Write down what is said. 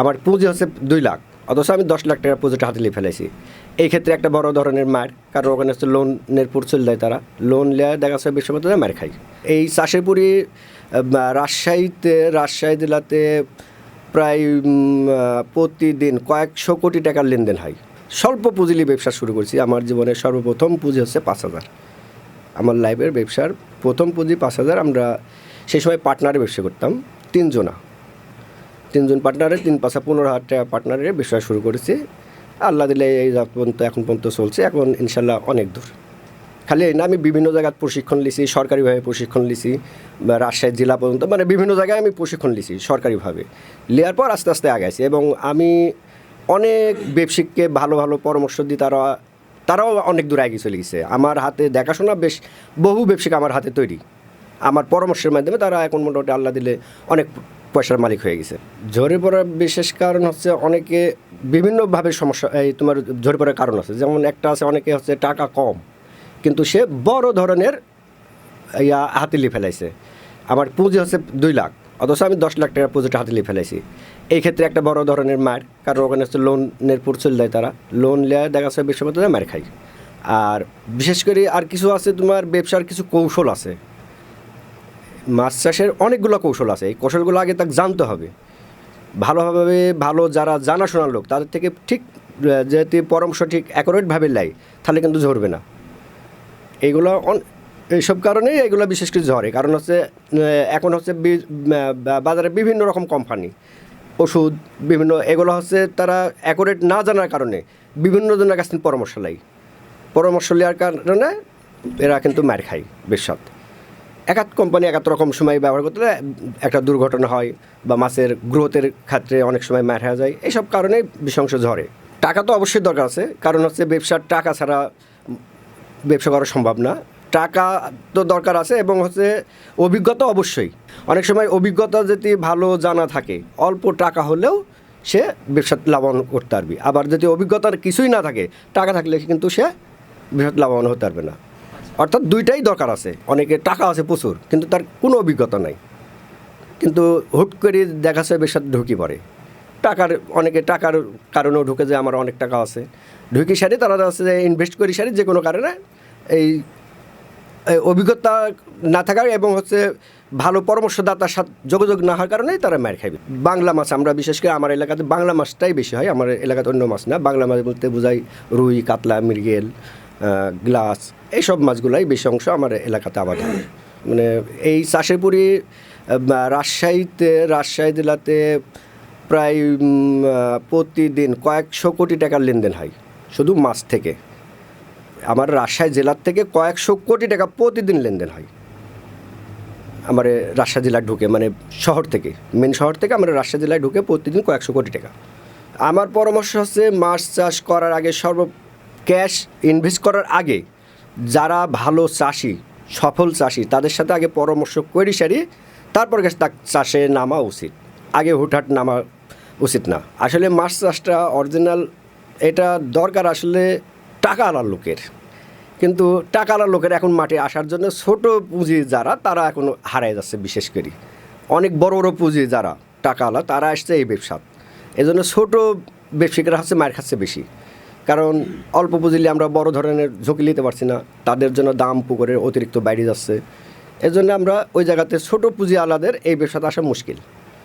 আমার পুঁজি হচ্ছে দুই লাখ, অথচ আমি দশ লাখ টাকার পুঁজিটা হাতে নিয়ে ফেলেছি। এই ক্ষেত্রে একটা বড় ধরনের মার, কারণ ওখানে হচ্ছে লোনের পুরচল দেয় তারা। লোন নেওয়া দেখা যাচ্ছে বিশ্ববিদ্যালয়ে মার খাই এই চাষের পুরি রাজশাহীতে, রাজশাহী জেলাতে প্রায় প্রতিদিন কয়েকশো কোটি টাকার লেনদেন হয়। স্বল্প পুঁজিলি ব্যবসা শুরু করছি। আমার জীবনের সর্বপ্রথম পুঁজি হচ্ছে পাঁচ হাজার। আমার লাইফের ব্যবসার প্রথম পুঁজি পাঁচ হাজার। আমরা সেই সময় পার্টনারে ব্যবসা করতাম, তিনজনা। তিনজন পার্টনারে তিন পাঁচা পনেরো হাজার টাকা পার্টনারে ব্যবসা শুরু করেছি। আল্লাহ দিলে এই পর্যন্ত, এখন পর্যন্ত চলছে। এখন ইনশাল্লাহ অনেক দূর। খালি না, আমি বিভিন্ন জায়গায় প্রশিক্ষণ লিছি সরকারিভাবে প্রশিক্ষণ লিছি রাজশাহী জেলা পর্যন্ত মানে বিভিন্ন জায়গায় আমি প্রশিক্ষণ লিছি সরকারিভাবে। নেওয়ার পর আস্তে আস্তে আগাইছি এবং আমি অনেক ব্যবসায়িককে ভালো ভালো পরামর্শ দিই তারা, তারাও অনেক দূর এগিয়ে চলে গেছে। আমার হাতে দেখাশোনা বেশ বহু ব্যবসায়িক আমার হাতে তৈরি। আমার পরামর্শের মাধ্যমে তারা এখন মোটামুটি আল্লাহ দিলে অনেক পয়সার মালিক হয়ে গেছে। ঝরে পড়ার বিশেষ কারণ হচ্ছে অনেকে বিভিন্নভাবে সমস্যা, এই তোমার ঝরে পড়ার কারণ আছে। যেমন একটা আছে, অনেকে হচ্ছে টাকা কম, কিন্তু সে বড় ধরনের ইয়া হাতে নিয়ে ফেলাইছে। আমার পুঁজি হচ্ছে দুই লাখ, অথচ আমি দশ লাখ টাকার পুঁজিটা হাতে নিয়ে ফেলাইছি। এই ক্ষেত্রে একটা বড় ধরনের মার, কারণ ওখানে হচ্ছে লোনের পুরচল দেয় তারা। লোন নেওয়া দেখা যাচ্ছে বিশ্ববিদ্যালয়ে মার খাই আর বিশেষ করে আর কিছু আছে তোমার ব্যবসার কিছু কৌশল আছে। মাছ চাষের অনেকগুলো কৌশল আছে। এই কৌশলগুলো আগে তাকে জানতে হবে। ভালোভাবে ভালো যারা জানাশোনার লোক, তাদের থেকে ঠিক যেহেতু পরামর্শ ঠিক অ্যাকোরেটভাবে নেয় তাহলে কিন্তু ঝরবে না। এইগুলো এইসব কারণেই এগুলো বিশেষ করে ঝরে। কারণ হচ্ছে এখন হচ্ছে বাজারে বিভিন্ন রকম কোম্পানি ওষুধ, বিভিন্ন, এগুলো হচ্ছে তারা অ্যাকোরেট না জানার কারণে বিভিন্ন জনের কাছ থেকে পরামর্শ নেয় পরামর্শ নেওয়ার কারণে এরা কিন্তু মার খায় বেশাত একাত কোম্পানি একাত রকম সময় ব্যবহার করতে একটা দুর্ঘটনা হয় বা মাছের গ্রোথের ক্ষেত্রে অনেক সময় মার হয়ে যায়, এইসব কারণে বিশংস ঝরে। টাকা তো অবশ্যই দরকার আছে, কারণ হচ্ছে ব্যবসার টাকা ছাড়া ব্যবসা করা সম্ভব না। টাকা তো দরকার আছে এবং হচ্ছে অভিজ্ঞতা অবশ্যই। অনেক সময় অভিজ্ঞতা যদি ভালো জানা থাকে, অল্প টাকা হলেও সে ব্যবসা লাভবান করতে পারবে। আবার যদি অভিজ্ঞতার কিছুই না থাকে, টাকা থাকলে কিন্তু সে ব্যবসা লাভবান হতে পারবে না। অর্থাৎ দুইটাই দরকার আছে। অনেকে টাকা আছে প্রচুর, কিন্তু তার কোনো অভিজ্ঞতা নাই। কিন্তু হুট করে দেখা যাচ্ছে ব্যবসাতে ঢুকি পড়ে। টাকার, অনেকে টাকার কারণেও ঢুকে যায়, আমার অনেক টাকা আছে। ঢুকি সারি, তারা আছে যে ইনভেস্ট করি সারি যে কোনো কারণে এই অভিজ্ঞতা না থাকার এবং হচ্ছে ভালো পরামর্শদাতার সাথে যোগাযোগ না হওয়ার কারণেই তারা মার খাইবে বাংলা মাছ, আমরা বিশেষ করে আমার এলাকাতে বাংলা মাছটাই বেশি হয়, আমার এলাকাতে অন্য মাছ না। বাংলা মাছ বলতে বোঝাই রুই, কাতলা, মৃগেল গ্লাস, এইসব মাছগুলাই বেশি অংশ আমার এলাকাতে আবাদ হয় মানে এই চাষের পুরি রাজশাহীতে, রাজশাহী জেলাতে প্রায় প্রতিদিন কয়েকশো কোটি টাকার লেনদেন হয়, শুধু মাছ থেকে। আমার রাজশাহী জেলার থেকে কয়েকশো কোটি টাকা প্রতিদিন লেনদেন হয়। আমার রাজশাহী জেলায় ঢুকে মানে শহর থেকে মেন শহর থেকে আমার রাজশাহী জেলায় ঢুকে প্রতিদিন কয়েকশো কোটি টাকা। আমার পরামর্শ হচ্ছে মাছ চাষ করার আগে সর্ব ক্যাশ ইনভেস্ট করার আগে যারা ভালো চাষি, সফল চাষি, তাদের সাথে আগে পরামর্শ করি সারি, তারপর তার চাষে নামা উচিত। আগে হুটহাট নামা উচিত না। আসলে মাছ চাষটা অরিজিনাল, এটা দরকার আসলে টাকা আলার লোকের। কিন্তু টাকালা লোকের এখন মাঠে আসার জন্য ছোট পুঁজি যারা, তারা এখন হারায় যাচ্ছে বিশেষ করে। অনেক বড় বড় পুঁজি যারা, টাকাওয়ালা, তারা আসছে এই ব্যবসা এই জন্য ছোটো ব্যবসায়িকরা হচ্ছে মার খাচ্ছে বেশি। কারণ অল্প পুঁজিলে আমরা বড় ধরনের ঝুঁকি নিতে পারছি না। তাদের জন্য দাম পুকুরের অতিরিক্ত বাইরে যাচ্ছে। এজন্য আমরা ওই জায়গাতে ছোটো পুঁজি আলাদের এই ব্যবসাতে আসা মুশকিল।